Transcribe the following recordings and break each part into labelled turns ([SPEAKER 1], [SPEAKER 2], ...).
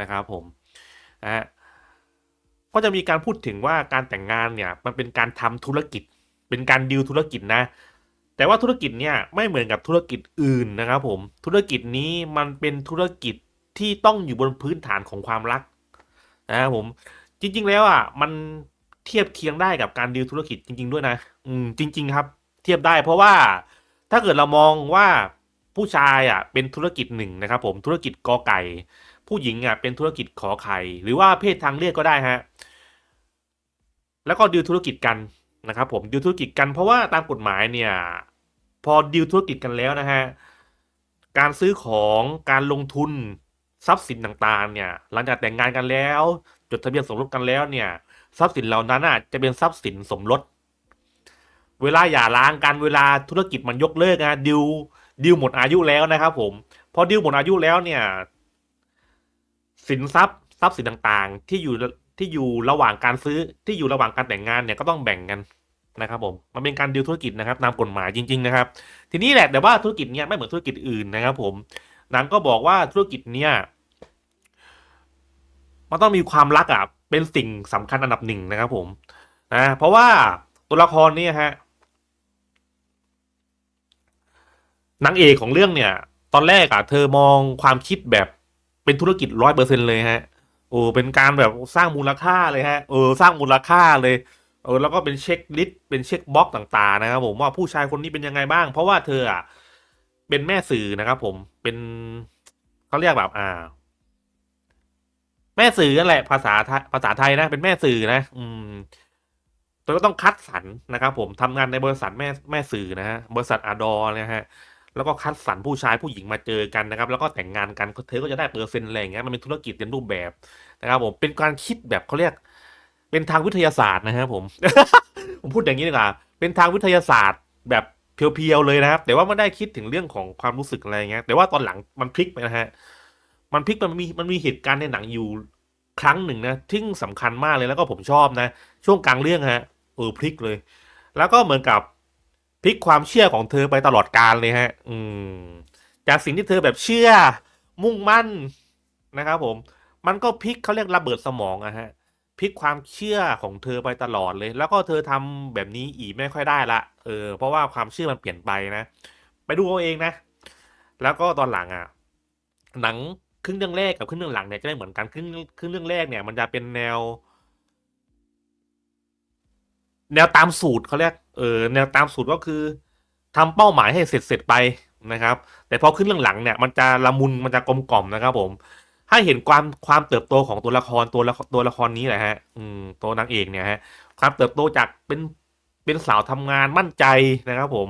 [SPEAKER 1] นะครับผมนะฮะก็จะมีการพูดถึงว่าการแต่งงานเนี่ยมันเป็นการทำธุรกิจ เป็นการดีลธุรกิจนะ แต่ว่าธุรกิจเนี่ยไม่เหมือนกับธุรกิจอื่นนะครับผมธุรกิจนี้มันเป็นธุรกิจที่ต้องอยู่บนพื้นฐานของความรักนะครับผมจริง ๆ แล้วอะมันเทียบเคียงได้กับการดีลธุรกิจจริง ๆ ด้วยนะ อืมจริง ๆ ครับ เทียบได้เพราะว่าถ้าเกิดเรามองว่าผู้ชายอะเป็นธุรกิจหนึ่งนะครับผมธุรกิจกอไก่ ผู้หญิงอะเป็นธุรกิจขอไข่หรือว่าเพศทางเลือกก็ได้ฮะแล้วก็ดีลธุรกิจกันนะครับผมดีลธุรกิจกันเพราะว่าตามกฎหมายเนี่ยพอดีลธุรกิจกันแล้วนะฮะการซื้อของการลงทุนทรัพย์สินต่างๆเนี่ยหลังจากแต่งงานกันแล้ว จดทะเบียนสมรสกันแล้วเนี่ยทรัพย์สินเหล่านั้นอะจะเป็นทรัพย์สินสมรสเวลาหย่าร้างกันเวลาธุรกิจมันยกเลิกนะดิวดิวหมดอายุแล้วนะครับผมพอดิวหมดอายุแล้วเนี่ย สินทรัพย์ทรัพย์สินต่างๆ ที่อยู่ที่อยู่ระหว่างการซื้อที่อยู่ระหว่างการแต่งงานเนี่ยก็ต้องแบ่งกันนะครับผมมันเป็นการดิวธุรกิจนะครับตามกฎหมายจริง ๆนะครับ ทีนี้แหละแต่ว่าธุรกิจเนี้ยไม่เหมือนธุรกิจอื่นนะครับ ผมนังก็บอกว่าธุรกิจเนี้ยมันต้องมีความรักอะเป็นสิ่งสำคัญอันดับหนึ่งนะครับ ผมนะเพราะว่าตัวละครนี่ฮะนางเอกของเรื่องเนี่ย ตอนแรกอะเธอมองความคิดแบบ เป็นธุรกิจร้อยเปอร์เซ็นเลยฮะโอ้เป็นการแบบสร้างมูลค่าเลยฮะเออสร้างมูลค่าเลยเออแล้วก็เป็นเช็คลิสต์เป็นเช็คบล็อกต่าง ๆ นะครับ ผมว่าผู้ชายคนนี้เป็นยังไงบ้าง เพราะว่าเธออะเป็นแม่สื่อนะครับ ผมเป็นเขาเรียกแบบอ่า แม่สื่อนั่นแหละ ภาษาภาษาไทยนะ เป็นแม่สื่อนะ อืมเธอก็ต้องคัดสรรนะครับ ผมทำงานในบริษัทแม่แม่สื่อนะฮะบริษัทอาดอนะฮะ แล้วก็คัดสรรผู้ชายผู้หญิงมาเจอกันนะครับ แล้วก็แต่งงานกันเธอก็จะได้เปอร์เซ็นต์อะไรอย่างเงี้ยมันเป็นธุรกิจเต็มรูปแบบนะครับผมเป็นการคิดแบบเขาเรียก เป็นทางวิทยาศาสตร์นะครับผม ผมพูดอย่างนี้ดีกว่าเป็นทางวิทยาศาสตร์แบบเพียวๆเลยนะครับ แต่ว่าไม่ได้คิดถึงเรื่องของความรู้สึกอะไรเงี้ยแต่ว่าตอนหลังมันพลิกไปนะฮะมันพลิกมันมีมันมีเหตุการณ์ในหนังอยู่ครั้งหนึ่งนะที่สำคัญมากเลยแล้วก็ผมชอบนะ ช่วงกลางเรื่องฮะเออพลิกเลย แล้วก็เหมือนกับ ลิกความเชื่อของเธอไปตลอดกาลเลยฮะ อืม จากสิ่งที่เธอแบบเชื่อ มุ่งมั่นนะครับผม มันก็พลิกเขาเรียกระเบิดสมองอะฮะพลิกความเชื่อของเธอไปตลอดเลย แล้วก็เธอทำแบบนี้อีกไม่ค่อยได้ละเออ เพราะว่าความเชื่อมันเปลี่ยนไปนะ ไปดูเอาเองนะ แล้วก็ตอนหลังอะหนังครึ่งเรื่องแรกกับครึ่งเรื่องหลังเนี่ยจะไม่เหมือนกันครึ่งครึ่งเรื่องแรกเนี่ย มันจะเป็นแนว แนวตามสูตรเขาเรียก เออแนวตามสูตรก็คือทำเป้าหมายให้เสร็จเสร็จไปนะครับ แต่พอขึ้นเรื่องหลังเนี่ยมันจะละมุนมันจะกลมกล่อมนะครับ ผม ให้เห็นความความเติบโตของตัวละครตัวละตัวละครนี้แหละฮะ อืมตัวนางเอกเนี่ยฮะ ความเติบโตจากเป็นเป็นสาวทำงานมั่นใจนะครับ ผม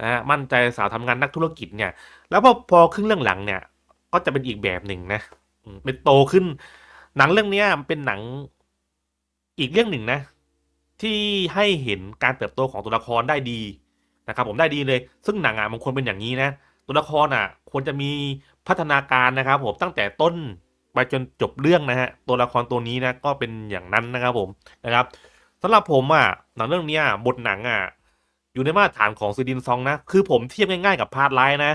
[SPEAKER 1] นะฮะมั่นใจสาวทำงานนักธุรกิจเนี่ย แล้วพอพอครึ่งเรื่องหลังเนี่ย ก็จะเป็นอีกแบบหนึ่งนะเป็นโตขึ้น หนังเรื่องเนี้ยเป็นหนังอีกเรื่องหนึ่งนะ ที่ให้เห็นการเติบโตของตัวละครได้ดีนะครับผมได้ดีเลย ซึ่งหนังอะมันควรเป็นอย่างนี้นะตัวละครอะควรจะมีพัฒนาการนะครับผมตั้งแต่ต้นไปจนจบเรื่องนะฮะตัวละครตัวนี้นะก็เป็นอย่างนั้นนะครับผมนะครับสำหรับผมอะหนังเรื่องนี้บทหนังอะอยู่ในมาตรฐานของซีดินซองนะคือผมเทียบง่ายๆกับพาร์ทไลท์นะ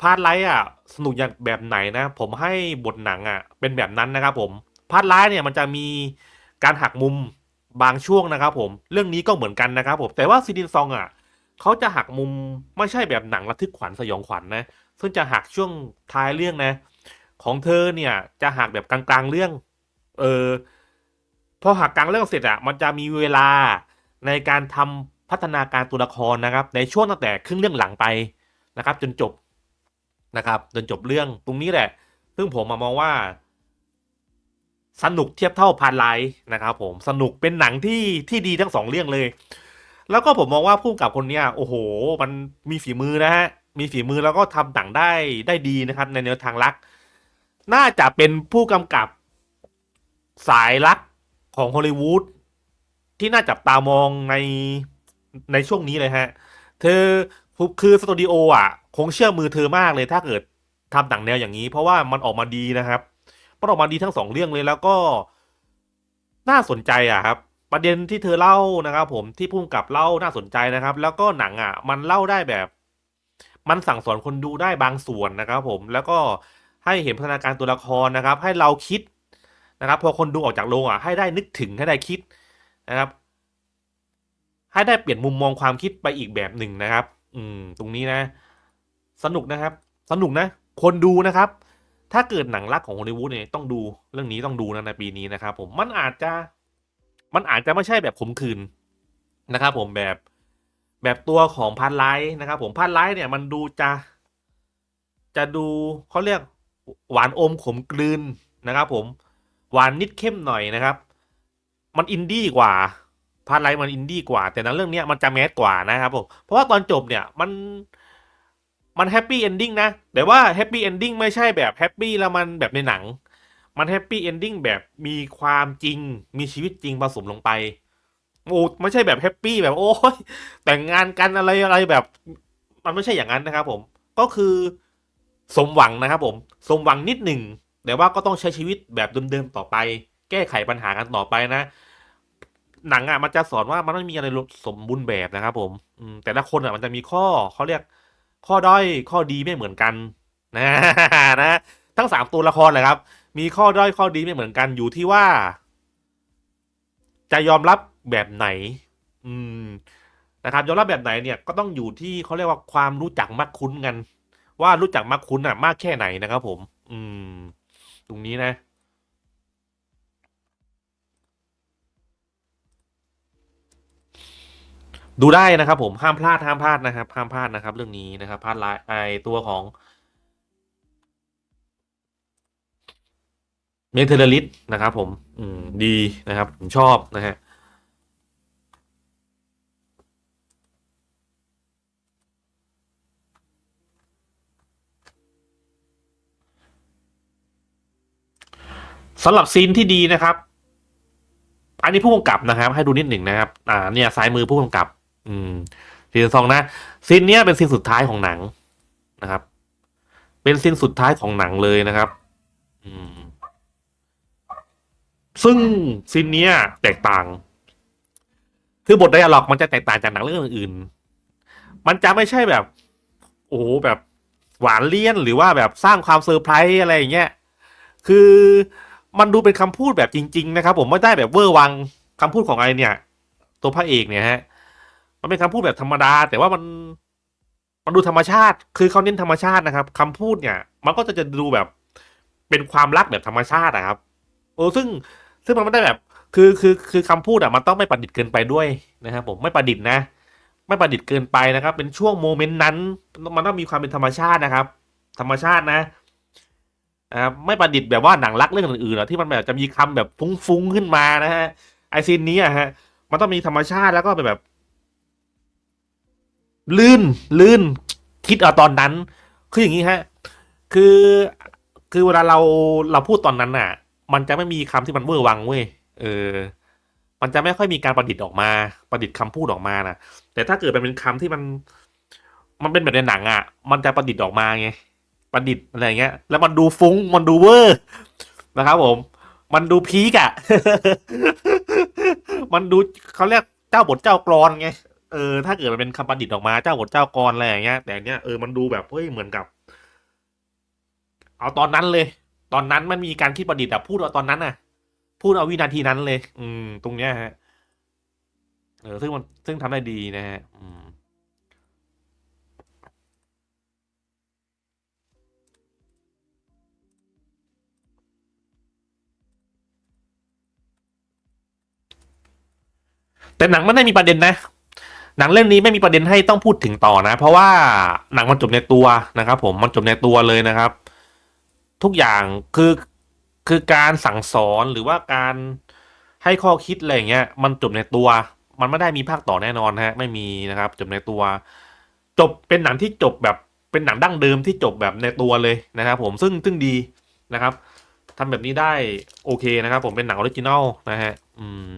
[SPEAKER 1] พาร์ทไลท์อะสนุกอย่างแบบไหนนะ ผมให้บทหนังอะเป็นแบบนั้นนะครับผมพาร์ทไลท์เนี่ยมันจะมีการหักมุม บางช่วงนะครับผมเรื่องนี้ก็เหมือนกันนะครับผมแต่ว่าซีดินซองอะเขาจะหักมุมไม่ใช่แบบหนังระทึกขวัญสยองขวัญนะซึ่งจะหักช่วงท้ายเรื่องนะ ของเธอเนี่ยจะหักแบบกลางๆเรื่อง เออพอหักกลางเรื่องเสร็จอะมันจะมีเวลาในการทำพัฒนาการตัวละครนะครับ ในช่วงตั้งแต่ครึ่งเรื่องหลังไปนะครับ จนจบนะครับ จนจบเรื่องตรงนี้แหละ ซึ่งผมมามองว่า สนุกเทียบเท่าพานไลท์นะครับผมสนุกเป็นหนังที่ที่ดีทั้งสองเรื่องเลย แล้วก็ผมมองว่าผู้กำกับคนเนี้ยโอ้โห มันมีฝีมือนะฮะมีฝีมือแล้วก็ทำหนังได้ได้ดีนะครับ ในแนวทางรัก น่าจะเป็นผู้กำกับสายรักของฮอลลีวูดที่น่าจับตามองในในช่วงนี้เลยฮะ เธอคือสตูดิโออะ คงเชื่อมือเธอมากเลยถ้าเกิดทำหนังแนวอย่างนี้ เพราะว่ามันออกมาดีนะครับ มันออกมาดีทั้งสองเรื่องเลยแล้วก็น่าสนใจอะครับ ประเด็นที่เธอเล่านะครับ ผมที่พุ่งกับเล่าน่าสนใจนะครับ แล้วก็หนังอะ มันเล่าได้แบบ มันสั่งสอนคนดูได้บางส่วนนะครับ ผมแล้วก็ให้เห็นพัฒนาการตัวละครนะครับ ให้เราคิดนะครับ พอคนดูออกจากโรงอะให้ได้นึกถึงให้ได้คิดนะครับ ให้ได้เปลี่ยนมุมมองความคิดไปอีกแบบหนึ่งนะครับ อืม ตรงนี้นะ สนุกนะครับ สนุกนะ คนดูนะครับ ถ้าเกิดหนังรักของฮอลลีวูดเนี่ยต้องดูเรื่องนี้ต้องดูนะในปีนี้นะครับผมมันอาจจะมันอาจจะไม่ใช่แบบขมขื่นนะครับผมแบบแบบตัวของพันไลท์นะครับผมพันไลท์เนี่ยมันดูจะจะดูเขาเรียกหวานอมขมกลืนนะครับผมหวานนิดเข้มหน่อยนะครับ มันอินดี้กว่าพาร์ทไลท์มันอินดี้กว่า แต่ในเรื่องนี้มันจะแมสกว่านะครับผมเพราะว่าตอนจบเนี่ยมัน มันแฮปปี้เอนดิ้งนะ แต่ว่าแฮปปี้เอนดิ้งไม่ใช่แบบแฮปปี้แล้วมันแบบในหนัง มันแฮปปี้เอนดิ้งแบบมีความจริง มีชีวิตจริงผสมลงไปโอ้ไม่ใช่แบบแฮปปี้แบบโอ้ยแต่งงานกันอะไรอะไรแบบ มันไม่ใช่อย่างนั้นนะครับ ผม ก็คือสมหวังนะครับผม สมหวังนิดหนึ่ง แต่ว่าก็ต้องใช้ชีวิตแบบเดิมๆต่อไป แก้ไขปัญหากันต่อไปนะ หนังอะมันจะสอนว่ามันไม่มีอะไรสมบูรณ์แบบนะครับ ผมอืมแต่ละคนอะมันจะมีข้อเขาเรียก ข้อด้อยข้อดีไม่เหมือนกันนะนะทั้งสามตัวละครเลยครับ มีข้อด้อยข้อดีไม่เหมือนกันอยู่ที่ว่า จะยอมรับแบบไหน อืมนะครับยอมรับแบบไหนเนี่ยก็ต้องอยู่ที่เขาเรียกว่าความรู้จักมักคุ้นกัน ว่ารู้จักมักคุ้นอะ มากแค่ไหนนะครับผม อืม ตรงนี้นะ ดูได้นะครับ ผมห้ามพลาดห้ามพลาดนะครับ ห้ามพลาดนะครับ เรื่องนี้นะครับพลาดไลน์ไอตัวของเมเทอร์ลิสนะครับผม อืม ดีนะครับ ผมชอบนะฮะสำหรับซีนที่ดีนะครับ อันนี้ผู้กำกับนะครับ ให้ดูนิดหนึ่งนะครับ อ่า เนี่ยซ้ายมือผู้กำกับ อืมซีนสองนะซีนเนี้ยเป็นซีนสุดท้ายของหนังนะครับ เป็นซีนสุดท้ายของหนังเลยนะครับ อืม ซึ่งซีนเนี้ยแตกต่าง คือบทไดอะล็อกมันจะแตกต่างจากหนังเรื่องอื่น มันจะไม่ใช่แบบ โอ้โหแบบหวานเลี่ยนหรือว่าแบบสร้างความเซอร์ไพรส์อะไรอย่างเงี้ย คือมันดูเป็นคำพูดแบบจริง ๆ นะครับ ผมไม่ได้แบบเวอร์วังคำพูดของไอเนี่ย ตัวพระเอกเนี่ยฮะ มันเป็นคำพูดแบบธรรมดา แต่ว่ามันมันดูธรรมชาติ คือเขาเน้นธรรมชาตินะครับคำพูดเนี่ย มันก็จะจะดูแบบเป็นความรักแบบธรรมชาติอะครับโอ้ซึ่งซึ่งมันไม่ได้แบบ คือคือคือคำพูดอะมันต้องไม่ประดิษฐ์เกินไปด้วยนะครับ ผมไม่ประดิษฐ์นะ ไม่ประดิษฐ์เกินไปนะครับ เป็นช่วงโมเมนต์นั้น มันต้องมีความเป็นธรรมชาตินะครับ ธรรมชาตินะอ่าไม่ประดิษฐ์แบบว่าหนังรักเรื่องอื่นๆหรอที่มันแบบจะมีคำแบบฟุ้งๆขึ้นมานะฮะไอซีนนี้อะฮะมันต้องมีธรรมชาติแล้วก็เป็นแบบ ลื่นลื่นคิดเอาตอนนั้น คืออย่างนี้ฮะ คือคือเวลาเราเราพูดตอนนั้นน่ะ มันจะไม่มีคำที่มันเวอร์วังเว้ยเออ มันจะไม่ค่อยมีการประดิษฐ์ออกมา ประดิษฐ์คำพูดออกมานะแต่ถ้าเกิดมันเป็นคำที่มัน มันเป็นแบบในหนังอะ มันจะประดิษฐ์ออกมาไงประดิษฐ์อะไรเงี้ย แล้วมันดูฟุ้งมันดูเวอร์นะครับผม มันดูพีกอะ มันดูเขาเรียกเจ้าบทเจ้ากรอนไง เออถ้าเกิดมันเป็นคำประดิษฐ์ออกมาเจ้าบทเจ้ากรอะไรอย่างเงี้ย แต่เนี้ยเออมันดูแบบเฮ้ยเหมือนกับ เอาตอนนั้นเลย ตอนนั้นมันมีการคิดประดิษฐ์อะพูดเอาตอนนั้นน่ะพูดเอาวินาทีนั้นเลย อืม ตรงเนี้ยฮะ เออซึ่งมันซึ่งทำได้ดีนะฮะ อืมแต่หนังไม่ได้มีประเด็นนะ หนังเรื่องนี้ไม่มีประเด็นให้ต้องพูดถึงต่อนะ เพราะว่าหนังมันจบในตัวนะครับ ผมมันจบในตัวเลยนะครับ ทุกอย่างคือคือการสั่งสอนหรือว่าการให้ข้อคิดอะไรอย่างเงี้ย มันจบในตัว มันไม่ได้มีภาคต่อแน่นอนฮะ ไม่มีนะครับ จบในตัว จบเป็นหนังที่จบแบบเป็นหนังดั้งเดิมที่จบแบบในตัวเลยนะครับ ผมซึ่งซึ่งดีนะครับทำแบบนี้ได้โอเคนะครับ ผมเป็นหนังออริจินอลนะฮะ อืม